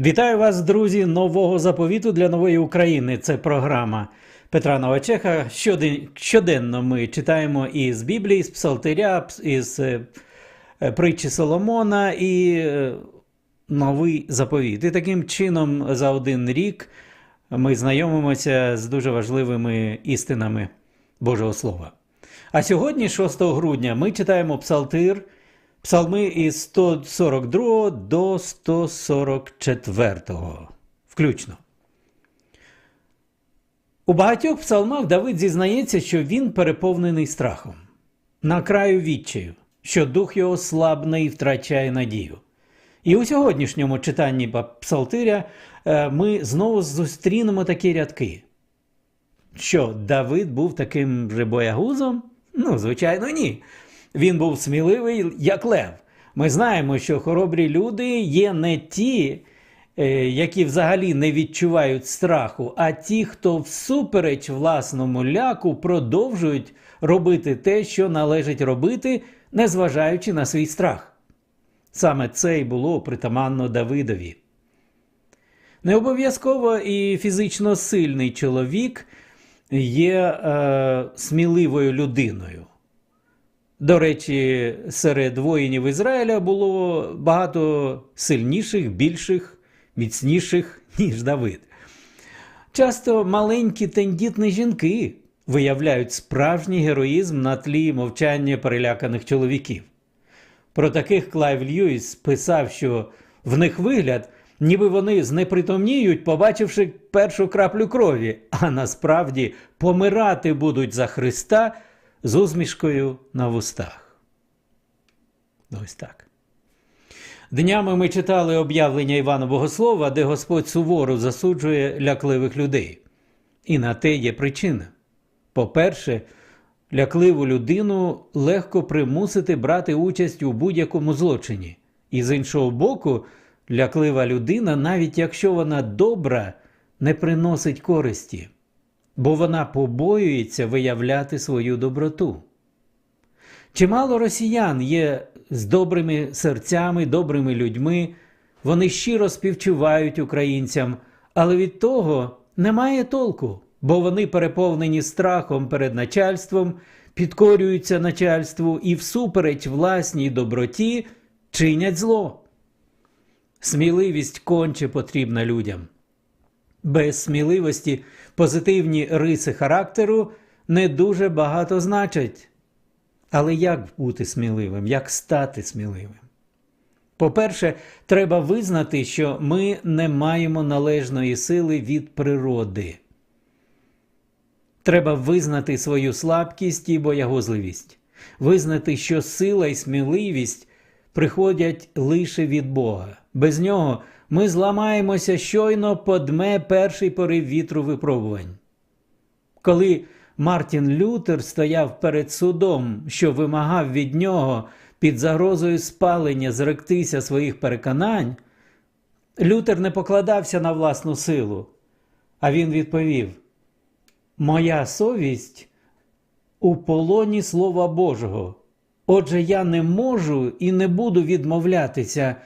Вітаю вас, друзі, нового заповіту для нової України. Це програма Петра Новачеха. Щоден- Щоденно ми читаємо із Біблії, з Псалтиря, із е, е, притчі Соломона і е, новий заповіт. І таким чином за один рік ми знайомимося з дуже важливими істинами Божого Слова. А сьогодні, 6 грудня, ми читаємо Псалтир, псалми із 142 до 144, включно. У багатьох псалмах Давид зізнається, що він переповнений страхом, на краю відчаю, що дух його слабне і втрачає надію. І у сьогоднішньому читанні Псалтиря е, ми знову зустрінемо такі рядки. Що Давид був таким же боягузом? Ну, звичайно, ні. Він був сміливий, як лев. Ми знаємо, що хоробрі люди є не ті, е, які взагалі не відчувають страху, а ті, хто всупереч власному ляку продовжують робити те, що належить робити, незважаючи на свій страх. Саме це й було притаманно Давидові. Не обов'язково і фізично сильний чоловік є е, сміливою людиною. До речі, серед воїнів Ізраїля було багато сильніших, більших, міцніших, ніж Давид. Часто маленькі тендітні жінки виявляють справжній героїзм на тлі мовчання переляканих чоловіків. Про таких Клайв Льюіс писав, що в них вигляд, ніби вони знепритомніють, побачивши першу краплю крові, а насправді помирати будуть за Христа з усмішкою на вустах. Ось так. Днями ми читали об'явлення Івана Богослова, де Господь суворо засуджує лякливих людей. І на те є причина. По-перше, лякливу людину легко примусити брати участь у будь-якому злочині. І з іншого боку, ляклива людина, навіть якщо вона добра, не приносить користі, бо вона побоюється виявляти свою доброту. Чимало росіян є з добрими серцями, добрими людьми, вони щиро співчувають українцям, але від того немає толку, бо вони переповнені страхом перед начальством, підкорюються начальству і всупереч власній доброті чинять зло. Сміливість конче потрібна людям. Без сміливості позитивні риси характеру не дуже багато значать. Але як бути сміливим, як стати сміливим? По-перше, треба визнати, що ми не маємо належної сили від природи. Треба визнати свою слабкість і боягозливість, визнати, що сила і сміливість приходять лише від Бога. Без нього ми зламаємося щойно подме перший порив вітру випробувань. Коли Мартін Лютер стояв перед судом, що вимагав від нього під загрозою спалення зректися своїх переконань, Лютер не покладався на власну силу, а він відповів: Моя совість у полоні Слова Божого. Отже, я не можу і не буду відмовлятися,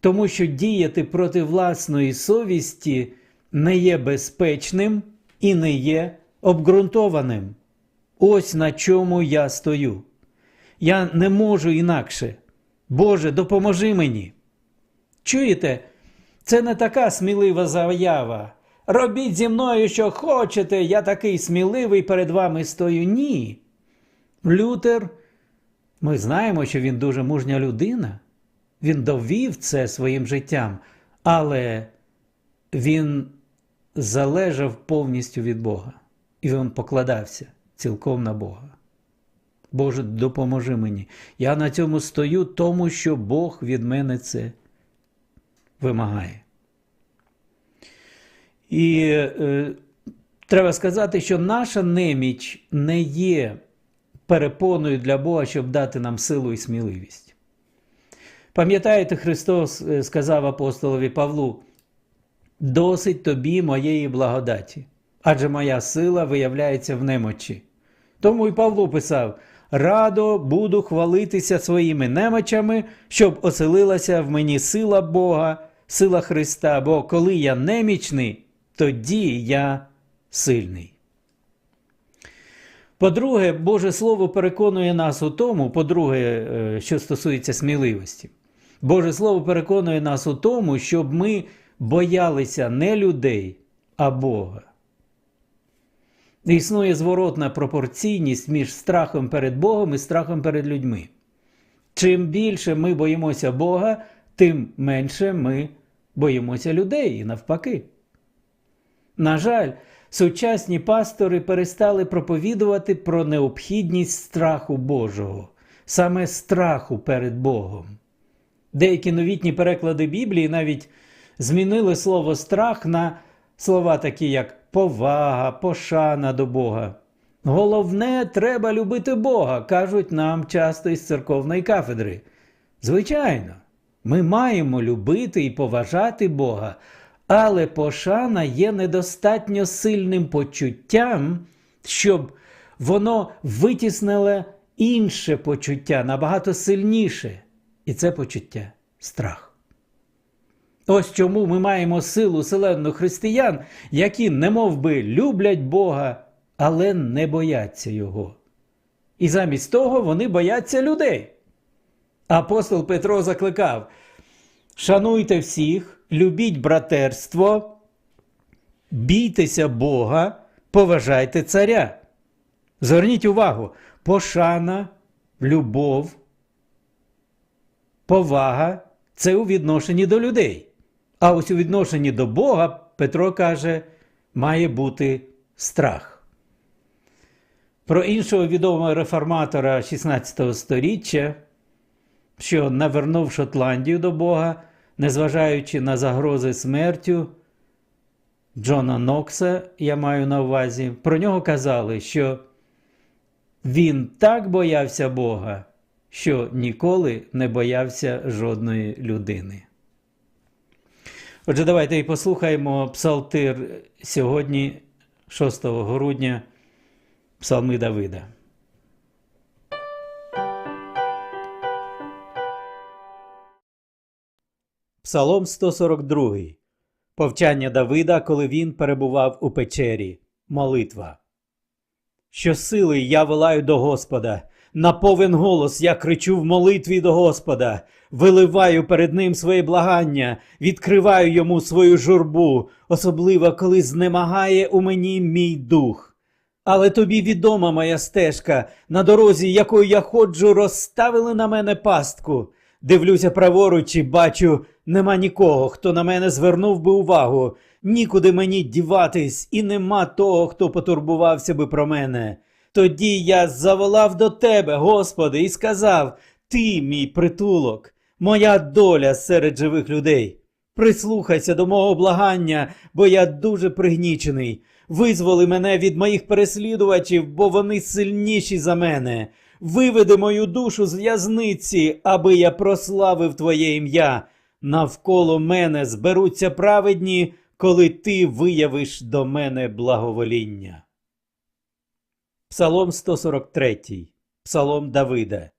тому що діяти проти власної совісті не є безпечним і не є обґрунтованим. Ось на чому я стою. Я не можу інакше. Боже, допоможи мені. Чуєте, це не така смілива заява. Робіть зі мною, що хочете, я такий сміливий перед вами стою. Ні. Лютер, ми знаємо, що він дуже мужня людина. Він довів це своїм життям, але він залежав повністю від Бога. І він покладався цілком на Бога. Боже, допоможи мені. Я на цьому стою, тому що Бог від мене це вимагає. І е, треба сказати, що наша неміч не є перепоною для Бога, щоб дати нам силу і сміливість. Пам'ятаєте, Христос е, сказав апостолові Павлу: досить тобі моєї благодаті, адже моя сила виявляється в немочі. Тому й Павло писав: радо буду хвалитися своїми немочами, щоб оселилася в мені сила Бога сила Христа, бо коли я немічний, тоді я сильний. По-друге, Боже Слово переконує нас у тому, по-друге, е, що стосується сміливості. Боже Слово переконує нас у тому, щоб ми боялися не людей, а Бога. Існує зворотна пропорційність між страхом перед Богом і страхом перед людьми. Чим більше ми боїмося Бога, тим менше ми боїмося людей і навпаки. На жаль, сучасні пастори перестали проповідувати про необхідність страху Божого, саме страху перед Богом. Деякі новітні переклади Біблії навіть змінили слово страх на слова такі, як повага, пошана до Бога. Головне, треба любити Бога, кажуть нам часто із церковної кафедри. Звичайно, ми маємо любити і поважати Бога, але пошана є недостатньо сильним почуттям, щоб воно витіснило інше почуття набагато сильніше, і це почуття страх. Ось чому ми маємо силу селенну християн, які немов би люблять Бога, але не бояться Його. І замість того вони бояться людей. Апостол Петро закликав: шануйте всіх, любіть братерство, бійтеся Бога, поважайте царя. Зверніть увагу, пошана, любов, повага це у відношенні до людей. А ось у відношенні до Бога Петро каже, має бути страх. Про іншого відомого реформатора 16 століття, що навернув Шотландію до Бога, незважаючи на загрози смертю Джона Нокса, я маю на увазі, про нього казали, що він так боявся Бога, що ніколи не боявся жодної людини. Отже, давайте і послухаємо псалтир сьогодні, 6 грудня, псалми Давида. Псалом 142. Повчання Давида, коли він перебував у печері. Молитва. Щосили я волаю до Господа. На повен голос я кричу в молитві до Господа, виливаю перед ним своє благання, відкриваю йому свою журбу, особливо коли знемагає у мені мій дух. Але тобі відома моя стежка, на дорозі, якою я ходжу, розставили на мене пастку. Дивлюся праворуч і бачу, нема нікого, хто на мене звернув би увагу, нікуди мені діватись, і нема того, хто потурбувався би про мене. Тоді я заволав до тебе, Господи, і сказав: Ти мій притулок, моя доля серед живих людей. Прислухайся до мого благання, бо я дуже пригнічений. Визволи мене від моїх переслідувачів, бо вони сильніші за мене. Виведи мою душу з в'язниці, аби я прославив Твоє ім'я. Навколо мене зберуться праведні, коли ти виявиш до мене благовоління. Псалом 143, Псалом Давида.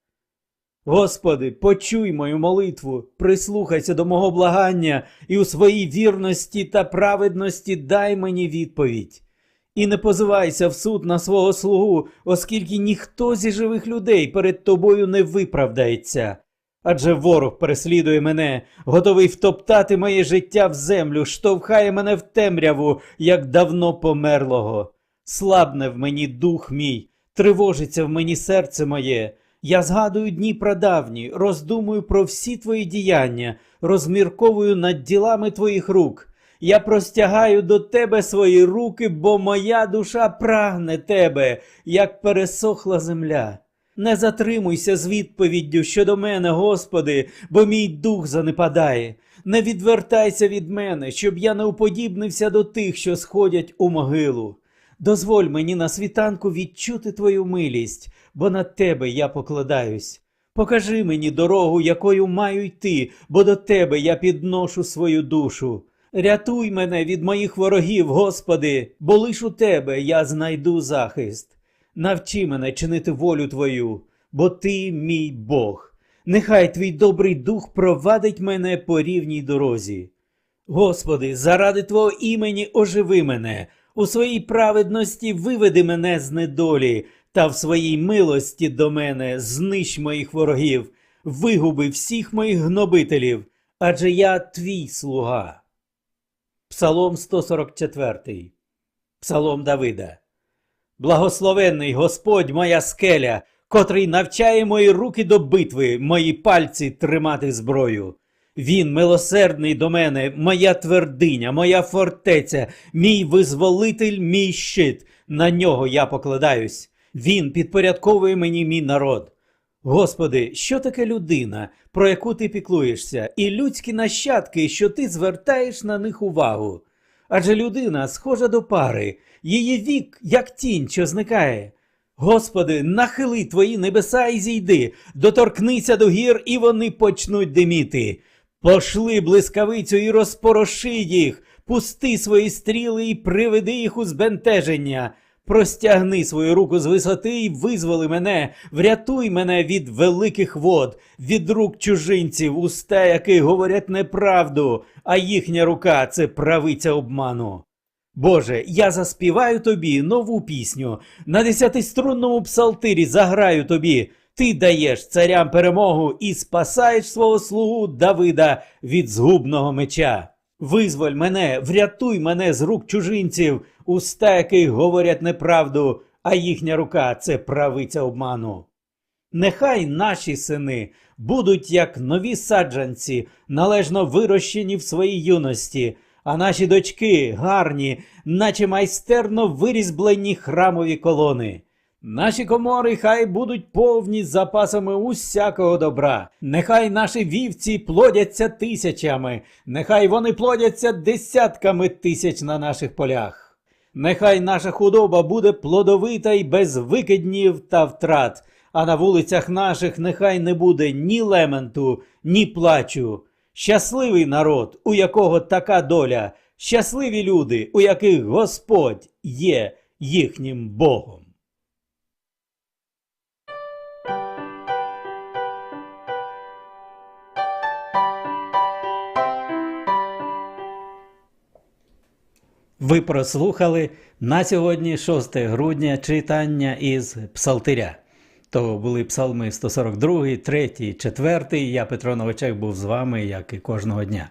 Господи, почуй мою молитву, прислухайся до мого благання і у своїй вірності та праведності дай мені відповідь. І не позивайся в суд на свого слугу, оскільки ніхто зі живих людей перед тобою не виправдається. Адже ворог переслідує мене, готовий втоптати моє життя в землю, штовхає мене в темряву, як давно померлого. Слабне в мені дух мій, тривожиться в мені серце моє. Я згадую дні прадавні, роздумую про всі твої діяння, розмірковую над ділами твоїх рук. Я простягаю до тебе свої руки, бо моя душа прагне тебе, як пересохла земля. Не затримуйся з відповіддю щодо мене, Господи, бо мій дух занепадає. Не відвертайся від мене, щоб я не уподібнився до тих, що сходять у могилу. Дозволь мені на світанку відчути твою милість, бо на тебе я покладаюсь. Покажи мені дорогу, якою маю йти, бо до тебе я підношу свою душу. Рятуй мене від моїх ворогів, Господи, бо лиш у тебе я знайду захист. Навчи мене чинити волю Твою, бо Ти мій Бог. Нехай твій добрий дух провадить мене по рівній дорозі. Господи, заради Твого імені оживи мене, у своїй праведності виведи мене з недолі, та в своїй милості до мене знищ моїх ворогів, вигуби всіх моїх гнобителів, адже я твій слуга. Псалом 144. Псалом Давида. Благословенний Господь моя скеля, котрий навчає мої руки до битви, мої пальці тримати зброю. Він милосердний до мене, моя твердиня, моя фортеця, мій визволитель, мій щит. На нього я покладаюсь. Він підпорядковує мені мій народ. Господи, що таке людина, про яку ти піклуєшся, і людські нащадки, що ти звертаєш на них увагу? Адже людина схожа до пари, її вік, як тінь, що зникає. Господи, нахили твої небеса і зійди, доторкнися до гір, і вони почнуть диміти. Пошли блискавицю і розпороши їх, пусти свої стріли і приведи їх у збентеження. Простягни свою руку з висоти і визволи мене, врятуй мене від великих вод, від рук чужинців, уста яких говорять неправду, а їхня рука це правиця обману. Боже, я заспіваю тобі нову пісню, на десятиструнному псалтирі заграю тобі. Ти даєш царям перемогу і спасаєш свого слугу Давида від згубного меча. Визволь мене, врятуй мене з рук чужинців, уста яких говорять неправду, а їхня рука це правиця обману. Нехай наші сини будуть як нові саджанці, належно вирощені в своїй юності, а наші дочки гарні, наче майстерно вирізблені храмові колони. Наші комори хай будуть повні запасами усякого добра. Нехай наші вівці плодяться тисячами, нехай вони плодяться десятками тисяч на наших полях. Нехай наша худоба буде плодовита й без викиднів та втрат, а на вулицях наших нехай не буде ні лементу, ні плачу. Щасливий народ, у якого така доля, щасливі люди, у яких Господь є їхнім Богом. Ви прослухали на сьогодні 6 грудня читання із Псалтиря. То були псалми 142, 3, 4. Я Петро Новачек був з вами, як і кожного дня.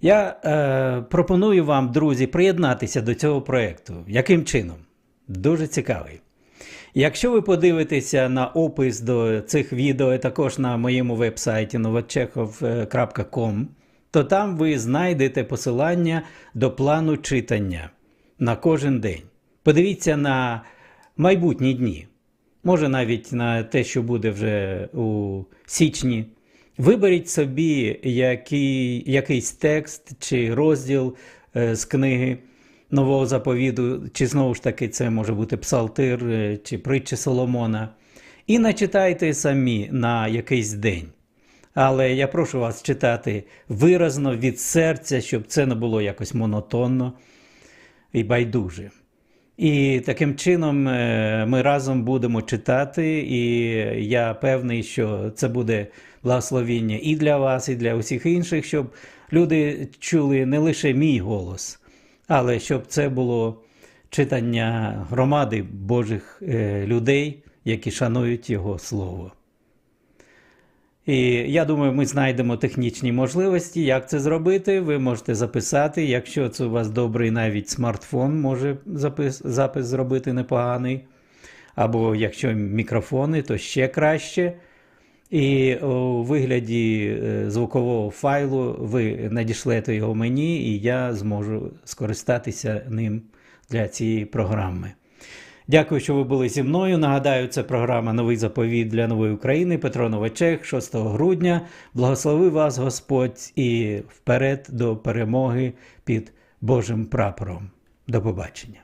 Я е, пропоную вам, друзі, приєднатися до цього проєкту. Яким чином? Дуже цікавий. Якщо ви подивитеся на опис до цих відео, також на моєму вебсайті novachekov.com, то там ви знайдете посилання до плану читання на кожен день. Подивіться на майбутні дні, може навіть на те, що буде вже у січні. Виберіть собі який, якийсь текст чи розділ е, з книги нового заповіду, чи знову ж таки це може бути псалтир е, чи притчі Соломона, і начитайте самі на якийсь день. Але я прошу вас читати виразно від серця, щоб це не було якось монотонно і байдуже. І таким чином е, ми разом будемо читати, і я певний, що це буде благословіння і для вас, і для усіх інших, щоб люди чули не лише мій голос, але щоб це було читання громади Божих е, людей, які шанують Його Слово. І я думаю, ми знайдемо технічні можливості, як це зробити. Ви можете записати. Якщо це у вас добрий навіть смартфон, може запис, запис зробити непоганий. Або якщо мікрофони, то ще краще. І у вигляді е, звукового файлу ви надішлете його мені, і я зможу скористатися ним для цієї програми. Дякую, що ви були зі мною. Нагадаю, це програма Новий заповіт для нової України. Петро Новачек, 6 грудня. Благослови вас Господь і вперед до перемоги під Божим прапором. До побачення.